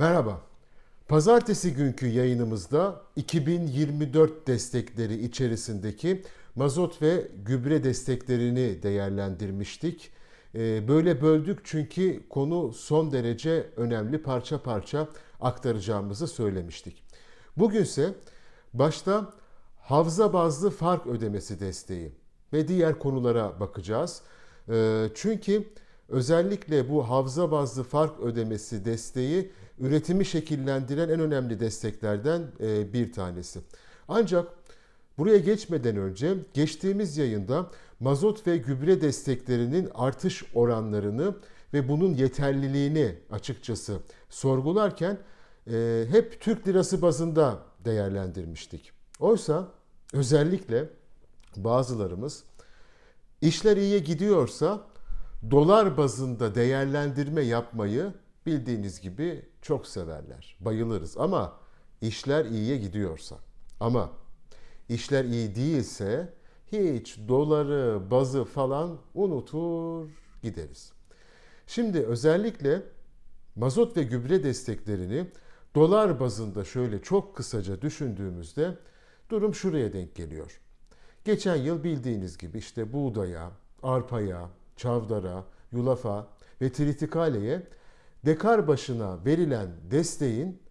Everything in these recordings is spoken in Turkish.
Merhaba. Pazartesi günkü yayınımızda 2024 destekleri içerisindeki mazot ve gübre desteklerini değerlendirmiştik. Ee, Böyle böldük çünkü konu son derece önemli parça parça aktaracağımızı söylemiştik. Bugünse başta havza bazlı fark ödemesi desteği ve diğer konulara bakacağız. Ee, Çünkü özellikle bu havza bazlı fark ödemesi desteği üretimi şekillendiren en önemli desteklerden e, bir tanesi. Ancak buraya geçmeden önce geçtiğimiz yayında mazot ve gübre desteklerinin artış oranlarını ve bunun yeterliliğini açıkçası sorgularken e, hep Türk lirası bazında değerlendirmiştik. Oysa özellikle bazılarımız işler iyiye gidiyorsa dolar bazında değerlendirme yapmayı bildiğiniz gibi çok severler. Bayılırız ama işler iyiye gidiyorsa ama işler iyi değilse hiç doları, bazı falan unutur gideriz. Şimdi özellikle mazot ve gübre desteklerini dolar bazında şöyle çok kısaca düşündüğümüzde durum şuraya denk geliyor. Geçen yıl bildiğiniz gibi işte buğdaya, arpaya, çavdara, yulafa ve tritikale'ye dekar başına verilen desteğin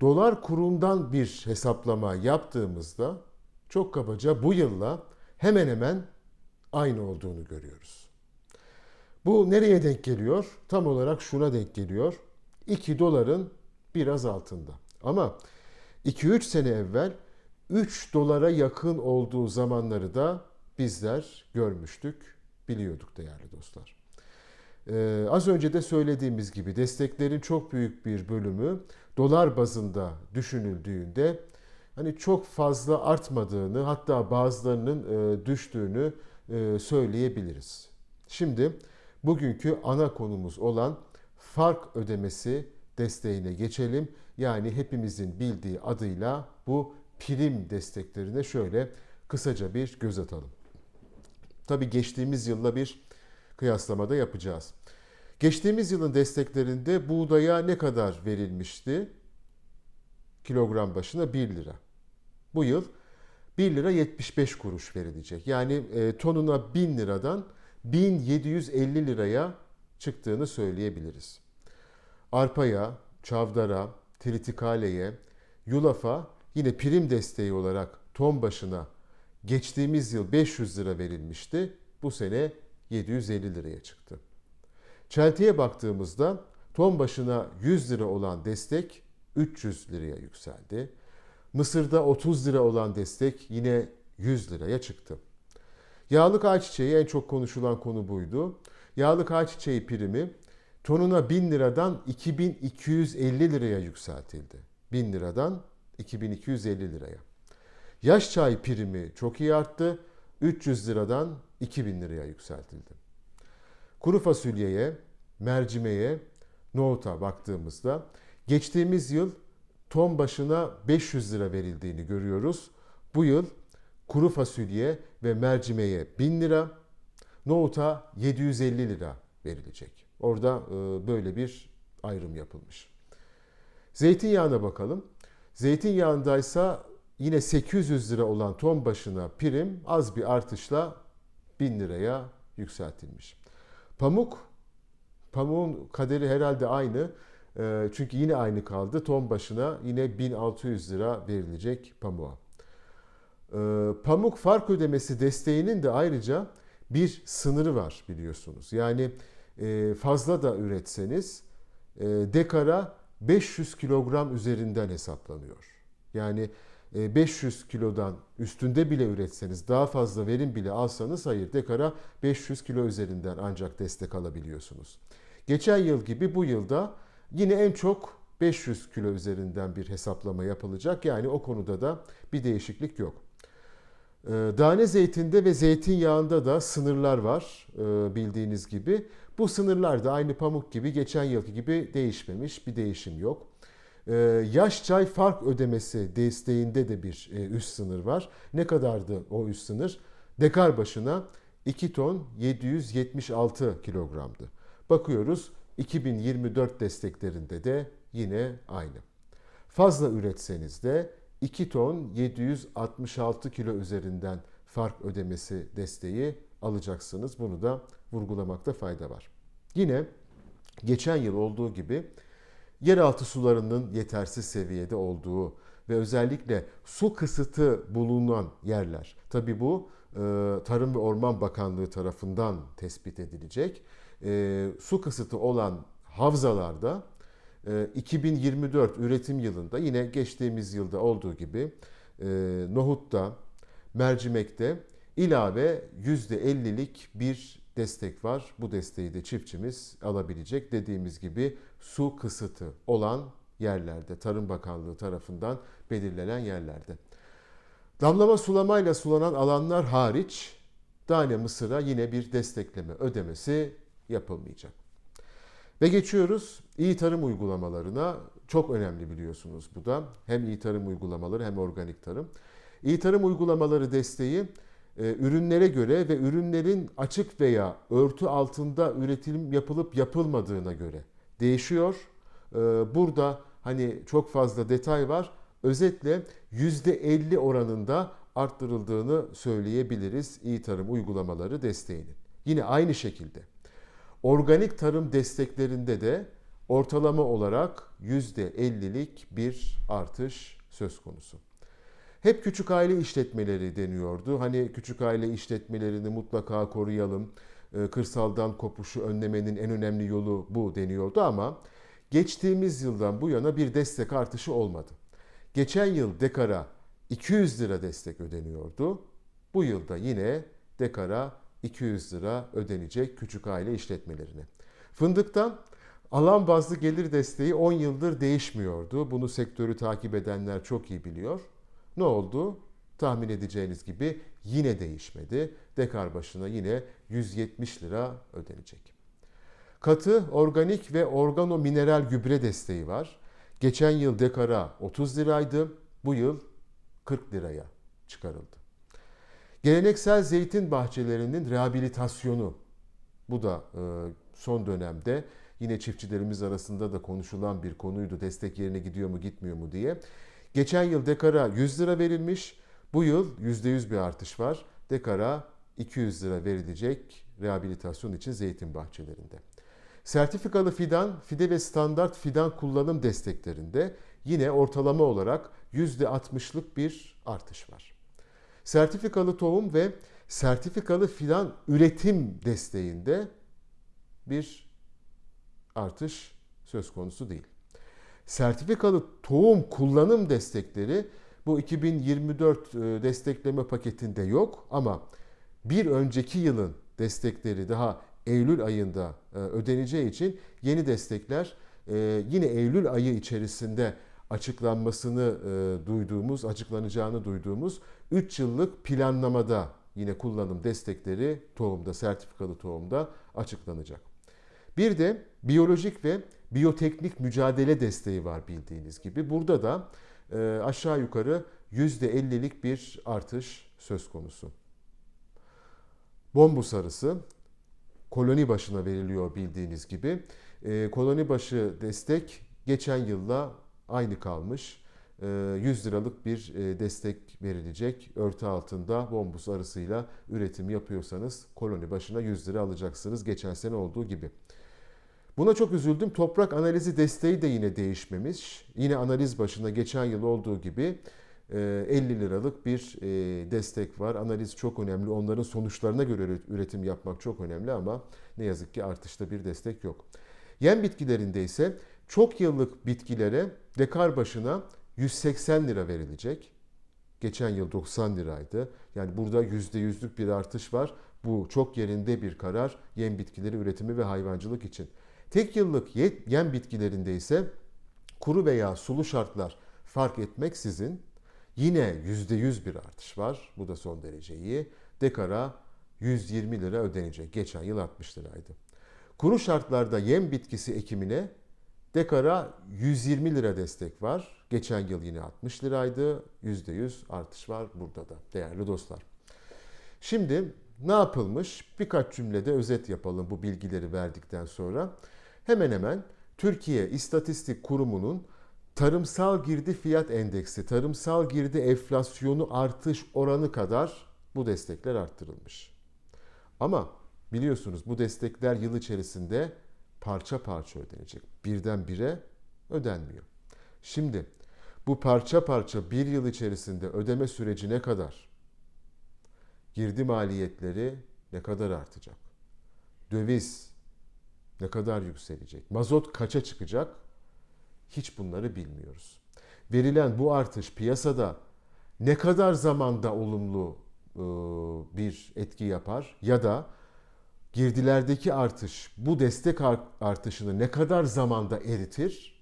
dolar kurundan bir hesaplama yaptığımızda çok kabaca bu yılla hemen hemen aynı olduğunu görüyoruz. Bu nereye denk geliyor? Tam olarak şuna denk geliyor. 2 doların biraz altında. Ama 2-3 sene evvel 3 dolara yakın olduğu zamanları da bizler görmüştük, biliyorduk değerli dostlar. Ee, az önce de söylediğimiz gibi desteklerin çok büyük bir bölümü dolar bazında düşünüldüğünde hani çok fazla artmadığını hatta bazılarının e, düştüğünü e, söyleyebiliriz. Şimdi bugünkü ana konumuz olan fark ödemesi desteğine geçelim. Yani hepimizin bildiği adıyla bu prim desteklerine şöyle kısaca bir göz atalım. Tabi geçtiğimiz yılla bir kıyaslamada yapacağız. Geçtiğimiz yılın desteklerinde buğdaya ne kadar verilmişti? Kilogram başına 1 lira. Bu yıl 1 lira 75 kuruş verilecek. Yani e, tonuna 1000 liradan 1750 liraya çıktığını söyleyebiliriz. Arpaya, çavdara, tritikale'ye, yulafa yine prim desteği olarak ton başına geçtiğimiz yıl 500 lira verilmişti. Bu sene 750 liraya çıktı. Çeltiye baktığımızda ton başına 100 lira olan destek 300 liraya yükseldi. Mısır'da 30 lira olan destek yine 100 liraya çıktı. Yağlık ayçiçeği en çok konuşulan konu buydu. Yağlık ayçiçeği primi tonuna 1000 liradan 2250 liraya yükseltildi. 1000 liradan 2250 liraya. Yaş çay primi çok iyi arttı. 300 liradan 2000 liraya yükseltildi. Kuru fasulyeye, mercimeğe, nohuta baktığımızda geçtiğimiz yıl ton başına 500 lira verildiğini görüyoruz. Bu yıl kuru fasulye ve mercimeğe 1000 lira, nohuta 750 lira verilecek. Orada e, böyle bir ayrım yapılmış. Zeytinyağına bakalım. Zeytinyağındaysa yine 800 lira olan ton başına prim az bir artışla 1000 liraya yükseltilmiş. Pamuk, pamuğun kaderi herhalde aynı. Ee, Çünkü yine aynı kaldı. Ton başına yine 1600 lira verilecek pamuğa. Ee, Pamuk fark ödemesi desteğinin de ayrıca bir sınırı var biliyorsunuz. Yani e, fazla da üretseniz e, dekara 500 kilogram üzerinden hesaplanıyor. Yani 500 kilodan üstünde bile üretseniz, daha fazla verim bile alsanız hayır dekara 500 kilo üzerinden ancak destek alabiliyorsunuz. Geçen yıl gibi bu yılda yine en çok 500 kilo üzerinden bir hesaplama yapılacak. Yani o konuda da bir değişiklik yok. Dane zeytinde ve zeytinyağında da sınırlar var bildiğiniz gibi. Bu sınırlar da aynı pamuk gibi geçen yılki gibi değişmemiş, bir değişim yok. Ee, yaş çay fark ödemesi desteğinde de bir e, üst sınır var. Ne kadardı o üst sınır? Dekar başına 2 ton 776 kilogramdı. Bakıyoruz 2024 desteklerinde de yine aynı. Fazla üretseniz de 2 ton 766 kilo üzerinden fark ödemesi desteği alacaksınız. Bunu da vurgulamakta fayda var. Yine geçen yıl olduğu gibi yeraltı sularının yetersiz seviyede olduğu ve özellikle su kısıtı bulunan yerler. Tabi bu e, Tarım ve Orman Bakanlığı tarafından tespit edilecek. E, su kısıtı olan havzalarda 2024 e, üretim yılında yine geçtiğimiz yılda olduğu gibi nohutta, mercimekte ilave %50'lik bir destek var. Bu desteği de çiftçimiz alabilecek. Dediğimiz gibi su kısıtı olan yerlerde, Tarım Bakanlığı tarafından belirlenen yerlerde. Damlama sulamayla sulanan alanlar hariç tane mısıra yine bir destekleme ödemesi yapılmayacak. Ve geçiyoruz iyi tarım uygulamalarına. Çok önemli biliyorsunuz bu da. Hem iyi tarım uygulamaları hem organik tarım. İyi tarım uygulamaları desteği e, ürünlere göre ve ürünlerin açık veya örtü altında üretim yapılıp yapılmadığına göre değişiyor. E, burada hani çok fazla detay var. Özetle %50 oranında arttırıldığını söyleyebiliriz iyi tarım uygulamaları desteğinin. Yine aynı şekilde organik tarım desteklerinde de ortalama olarak %50'lik bir artış söz konusu. Hep küçük aile işletmeleri deniyordu. Hani küçük aile işletmelerini mutlaka koruyalım. Ee, kırsaldan kopuşu önlemenin en önemli yolu bu deniyordu ama geçtiğimiz yıldan bu yana bir destek artışı olmadı. Geçen yıl dekara 200 lira destek ödeniyordu. Bu yılda yine dekara 200 lira ödenecek küçük aile işletmelerine. Fındıkta alan bazlı gelir desteği 10 yıldır değişmiyordu. Bunu sektörü takip edenler çok iyi biliyor. Ne oldu? Tahmin edeceğiniz gibi yine değişmedi. Dekar başına yine 170 lira ödenecek. Katı, organik ve organo mineral gübre desteği var. Geçen yıl dekara 30 liraydı. Bu yıl 40 liraya çıkarıldı. Geleneksel zeytin bahçelerinin rehabilitasyonu. Bu da e, son dönemde yine çiftçilerimiz arasında da konuşulan bir konuydu. Destek yerine gidiyor mu gitmiyor mu diye. Geçen yıl dekara 100 lira verilmiş. Bu yıl %100 bir artış var. Dekara 200 lira verilecek rehabilitasyon için zeytin bahçelerinde. Sertifikalı fidan, fide ve standart fidan kullanım desteklerinde yine ortalama olarak %60'lık bir artış var. Sertifikalı tohum ve sertifikalı fidan üretim desteğinde bir artış söz konusu değil. Sertifikalı tohum kullanım destekleri bu 2024 e, destekleme paketinde yok ama bir önceki yılın destekleri daha Eylül ayında e, ödeneceği için yeni destekler e, yine Eylül ayı içerisinde açıklanmasını duyduğumuz, açıklanacağını duyduğumuz 3 yıllık planlamada yine kullanım destekleri tohumda, sertifikalı tohumda açıklanacak. Bir de biyolojik ve biyoteknik mücadele desteği var bildiğiniz gibi. Burada da aşağı yukarı %50'lik bir artış söz konusu. Bombu sarısı koloni başına veriliyor bildiğiniz gibi. E, koloni başı destek geçen yılla aynı kalmış. 100 e, liralık bir e, destek verilecek. Örtü altında bombus arısıyla üretim yapıyorsanız koloni başına 100 lira alacaksınız geçen sene olduğu gibi. Buna çok üzüldüm. Toprak analizi desteği de yine değişmemiş. Yine analiz başında geçen yıl olduğu gibi 50 e, liralık bir e, destek var. Analiz çok önemli. Onların sonuçlarına göre üretim yapmak çok önemli ama ne yazık ki artışta bir destek yok. Yem bitkilerinde ise çok yıllık bitkilere dekar başına 180 lira verilecek. Geçen yıl 90 liraydı. Yani burada %100'lük bir artış var. Bu çok yerinde bir karar yem bitkileri üretimi ve hayvancılık için. Tek yıllık yem bitkilerinde ise kuru veya sulu şartlar fark etmeksizin yine %100 bir artış var. Bu da son derece iyi. Dekara 120 lira ödenecek. Geçen yıl 60 liraydı. Kuru şartlarda yem bitkisi ekimine dekara 120 lira destek var. Geçen yıl yine 60 liraydı. %100 artış var burada da değerli dostlar. Şimdi ne yapılmış? Birkaç cümlede özet yapalım bu bilgileri verdikten sonra hemen hemen Türkiye İstatistik Kurumu'nun tarımsal girdi fiyat endeksi, tarımsal girdi enflasyonu artış oranı kadar bu destekler arttırılmış. Ama biliyorsunuz bu destekler yıl içerisinde parça parça ödenecek. Birdenbire ödenmiyor. Şimdi bu parça parça bir yıl içerisinde ödeme süreci ne kadar? Girdi maliyetleri ne kadar artacak? Döviz ne kadar yükselecek? Mazot kaça çıkacak? Hiç bunları bilmiyoruz. Verilen bu artış piyasada ne kadar zamanda olumlu e, bir etki yapar ya da girdilerdeki artış bu destek artışını ne kadar zamanda eritir?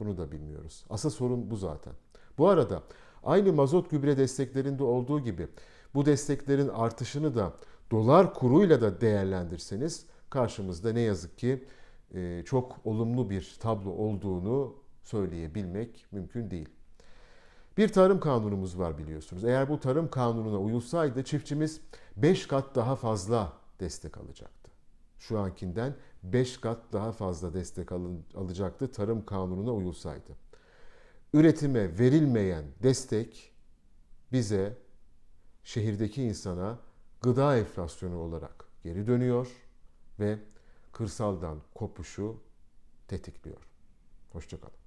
Bunu da bilmiyoruz. Asıl sorun bu zaten. Bu arada aynı mazot gübre desteklerinde olduğu gibi bu desteklerin artışını da dolar kuruyla da değerlendirseniz karşımızda ne yazık ki e, çok olumlu bir tablo olduğunu söyleyebilmek mümkün değil. Bir tarım kanunumuz var biliyorsunuz. Eğer bu tarım kanununa uyulsaydı çiftçimiz 5 kat daha fazla destek alacaktı. Şu ankinden 5 kat daha fazla destek alacaktı tarım kanununa uyulsaydı. Üretime verilmeyen destek bize şehirdeki insana gıda enflasyonu olarak geri dönüyor ve kırsaldan kopuşu tetikliyor. Hoşçakalın.